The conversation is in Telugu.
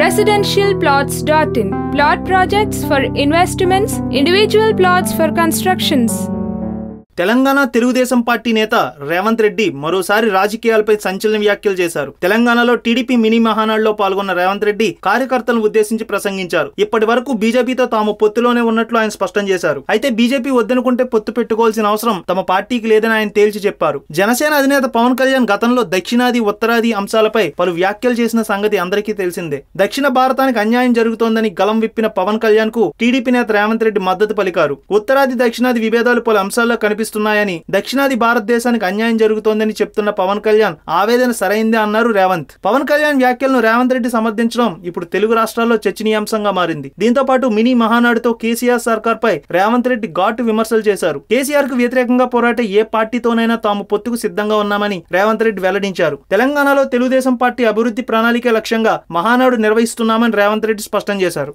residentialplots.in. Plot projects for investments, individual plots for constructions. Telangana Telugu Desam party నేత రేవంత్ రెడ్డి మరోసారి రాజకీయాలపై సంచలన వ్యాఖ్యలు చేశారు. తెలంగాణలో టీడీపీ మినీ మహానాడులో పాల్గొన్న రేవంత్ రెడ్డి కార్యకర్తలను ఉద్దేశించి ప్రసంగించారు. ఇప్పటి వరకు బీజేపీతో తాము పొత్తులోనే ఉన్నట్లు ఆయన స్పష్టం చేశారు. అయితే బీజేపీ వద్దనుకుంటే పొత్తు పెట్టుకోవాల్సిన అవసరం తమ పార్టీకి లేదని ఆయన తేల్చి చెప్పారు. జనసేన అధినేత పవన్ కళ్యాణ్ గతంలో దక్షిణాది ఉత్తరాది అంశాలపై పలు వ్యాఖ్యలు చేసిన సంగతి అందరికీ తెలిసిందే. దక్షిణ భారతానికి అన్యాయం జరుగుతోందని గలం విప్పిన పవన్ కళ్యాణ్కు టీడీపీ నేత రేవంత్ రెడ్డి మద్దతు పలికారు. ఉత్తరాది దక్షిణాది విభేదాలు పలు అంశాల్లో చేస్తున్నాయని దక్షిణాది భారతదేశానికి అన్యాయం జరుగుతోందని చెప్తున్న పవన్ కళ్యాణ్ ఆవేదన సరైందే అన్నారు రేవంత్. పవన్ కళ్యాణ్ వ్యాఖ్యలను రేవంత్ రెడ్డి సమర్థించడం ఇప్పుడు తెలుగు రాష్ట్రాల్లో చర్చనీయాంశంగా మారింది. దీంతో పాటు మినీ మహానాడుతో కేసీఆర్ సర్కార్ పై రేవంత్ రెడ్డి ఘాటు విమర్శలు చేశారు. కేసీఆర్కు వ్యతిరేకంగా పోరాటే ఏ పార్టీతోనైనా తాము పొత్తుకు సిద్ధంగా ఉన్నామని రేవంత్ రెడ్డి వెల్లడించారు. తెలంగాణలో తెలుగుదేశం పార్టీ అభివృద్ధి ప్రణాళిక లక్ష్యంగా మహానాడు నిర్వహిస్తున్నామని రేవంత్ రెడ్డి స్పష్టం చేశారు.